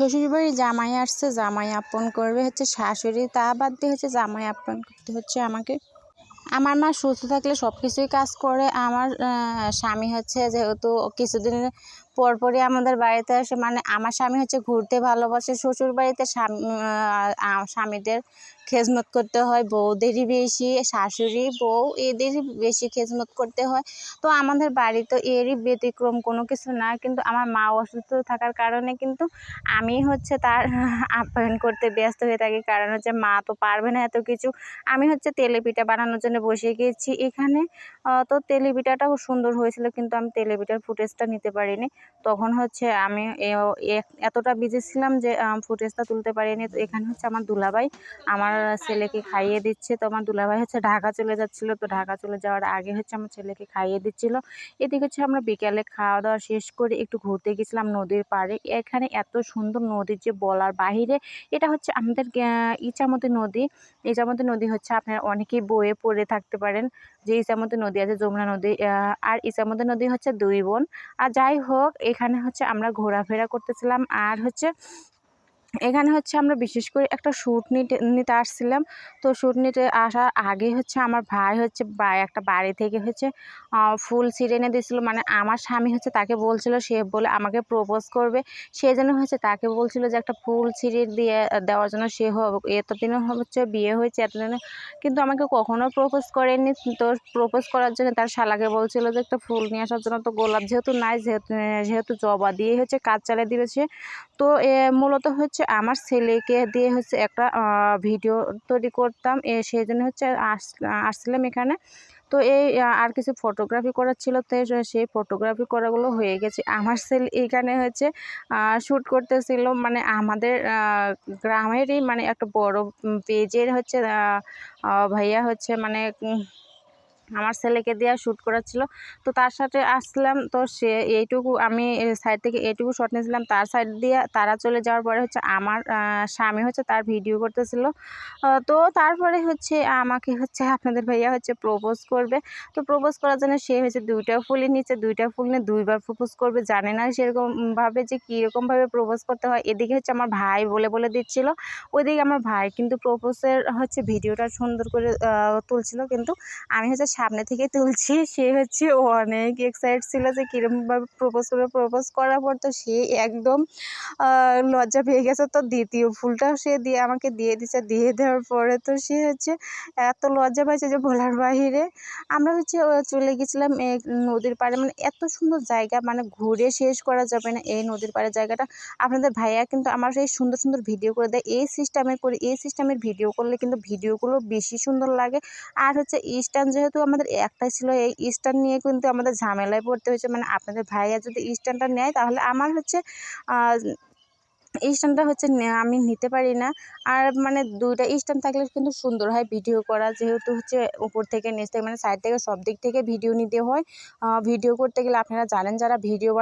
শ্বশুরবাড়ি জামাই আসছে, জামাই আপন করবে, হচ্ছে শাশুড়ি, তা বাদ দিয়ে হচ্ছে জামাই আপন করতে হচ্ছে আমাকে। আমার মা সুস্থ থাকলে সব কিছুই কাজ করে, আমার স্বামী হচ্ছে যেহেতু কিছুদিন পর পরই আমাদের বাড়িতে আসে। মানে আমার স্বামী হচ্ছে ঘুরতে ভালোবাসে শ্বশুর বাড়িতে স্বামী স্বামীদের খেজমত করতে হয়, বউদেরই বেশি, শাশুড়ি, বউ এদেরই বেশি খেজমত করতে হয়। তো আমাদের বাড়ি তো এরই ব্যতিক্রম কোনো কিছু না, কিন্তু আমার মা অসুস্থ থাকার কারণে কিন্তু আমি হচ্ছে তার আপ্যায়ন করতে ব্যস্ত হয়ে থাকি। কারণ হচ্ছে মা তো পারবে না এত কিছু। আমি হচ্ছে তেলে পিঠা বানানোর জন্য বসে গিয়েছি এখানে। তো তেলে পিঠাটাও সুন্দর হয়েছিল, কিন্তু আমি তেলে পিঠার ফুটেজটা নিতে পারিনি। তখন হচ্ছে আমি এতটা বিজি ছিলাম যে ফুটেজটা তুলতে পারিনি। তো এখানে হচ্ছে আমার দুলাভাই আমার ছেলেকে খাইয়ে দিচ্ছে। তো আমার দুলাভাই হচ্ছে ঢাকা চলে যাচ্ছিল। তো ঢাকা চলে যাওয়ার আগে হচ্ছে আমার ছেলেকে খাইয়ে দিচ্ছিল। এদিকে হচ্ছে আমরা বিকেলে খাওয়া দাওয়া শেষ করে একটু ঘুরতে গেছিলাম নদীর পাড়ে। এখানে এত সুন্দর নদীর যে বলার বাহিরে, এটা হচ্ছে আমাদের ইচামতি নদী। ইচামতি নদী হচ্ছে আপনারা অনেকেই বয়ে পড়ে থাকতে পারেন যে ইচামতি নদী আছে, যমুনা নদী আর ইচামতি নদী হচ্ছে দুই বোন। আর যাই হোক এখানে হচ্ছে আমরা ঘোরাফেরা করতেছিলাম আর হচ্ছে এখানে হচ্ছে আমরা বিশেষ করে একটা শ্যুট নিতে নিতে আসছিলাম। তো শ্যুট নিতে আসার আগে হচ্ছে আমার ভাই হচ্ছে একটা বাড়ি থেকে হচ্ছে ফুল ছিঁড়ে এনে দিয়েছিলো। মানে আমার স্বামী হচ্ছে তাকে বলছিল, সে বলে আমাকে প্রপোজ করবে। সেই জন্য হচ্ছে তাকে বলছিল যে একটা ফুল ছিঁড়ে দিয়ে দেওয়ার জন্য সে এতদিনও হচ্ছে বিয়ে হয়েছে, এতদিনে। কিন্তু আমাকে কখনো প্রপোজ করেনি। তো প্রপোজ করার জন্য তার শালাকে বলছিল যে একটা ফুল নিয়ে আসার জন্য তো গোলাপ যেহেতু নাই, যেহেতু যেহেতু জবা দিয়ে হচ্ছে কাজ চালিয়ে দিয়েছে তো মূলত হচ্ছে আমার ছেলেকে দিয়ে হচ্ছে একটা ভিডিও তৈরি করতাম। এ, সেই জন্য হচ্ছে আস- আসছিলাম এখানে। তো এই আর কিছু ফটোগ্রাফি করার ছিল, তো সেই ফটোগ্রাফি করাগুলো হয়ে গেছে। আমার ছেলে এখানে হচ্ছে শ্যুট করতেছিল। মানে আমাদের গ্রামেরই মানে একটা বড় পেজের হচ্ছে ভাইয়া হচ্ছে মানে আমার ছেলেকে দিয়ে শ্যুট করাচ্ছিল। তো তার সাথে আসলাম, তো সে এইটুকু আমি সাইড থেকে এইটুকু শট নিয়েছিলাম। তার সাইড দিয়ে তারা চলে যাওয়ার পরে হচ্ছে আমার স্বামী হচ্ছে তার ভিডিও করতেছিল। তো তারপরে হচ্ছে আমাকে হচ্ছে আপনাদের ভাইয়া হচ্ছে প্রপোজ করবে। তো প্রপোজ করার জন্য সে হচ্ছে দুইটা ফুলই নিচে দুইটা ফুল নিয়ে দুইবার প্রপোজ করবে। জানে না সেরকমভাবে যে কীরকমভাবে প্রপোজ করতে হয়। এদিকে হচ্ছে আমার ভাই বলে বলে দিচ্ছিল। ওইদিকে আমার ভাই কিন্তু প্রপোজের হচ্ছে ভিডিওটা সুন্দর করে তুলছিল। কিন্তু আমি হচ্ছে সামনে থেকে তুলছি। সে হচ্ছে অনেক এক্সাইট ছিল যে কীরকমভাবে প্রপোজ করবে প্রপোজ করার পর তো সে একদম লজ্জা পেয়ে গেছে। তো দ্বিতীয় ফুলটাও সে দিয়ে আমাকে দিয়ে দিছে। দিয়ে দেওয়ার পরে তো সে হচ্ছে এত লজ্জা পাইছে যে বলার বাহিরে। আমরা হচ্ছে চলে গেছিলাম নদীর পাড়ে। মানে এত সুন্দর জায়গা। মানে ঘুরে শেষ করা যাবে না এই নদীর পাড়ের জায়গাটা। আপনাদের ভাইয়া কিন্তু আমার এই সুন্দর সুন্দর ভিডিও করে দেয়। এই সিস্টেমের করে এই সিস্টেমের ভিডিও করলে কিন্তু ভিডিওগুলো বেশি সুন্দর লাগে। আর হচ্ছে স্ট্যান্ড যেহেতু আমাদের একটাই ছিল এই স্ট্যান্ড নিয়ে কিন্তু আমাদের ঝামেলায় পড়তে হয়েছে। মানে আপনাদের ভাইয়া যদি স্ট্যান্ডটা নেয়, তাহলে আমার হচ্ছে স্ট্যান্ডটা হচ্ছে আমি নিতে পারি না। আর মানে দুইটা স্ট্যান্ড থাকলে কিন্তু সুন্দর হয় ভিডিও করা, যেহেতু হচ্ছে উপর থেকে, নিচ থেকে মানে সাইড থেকে, সব দিক থেকে ভিডিও নিতে হয়। ভিডিও করতে গেলে আপনারা জানেন যারা ভিডিও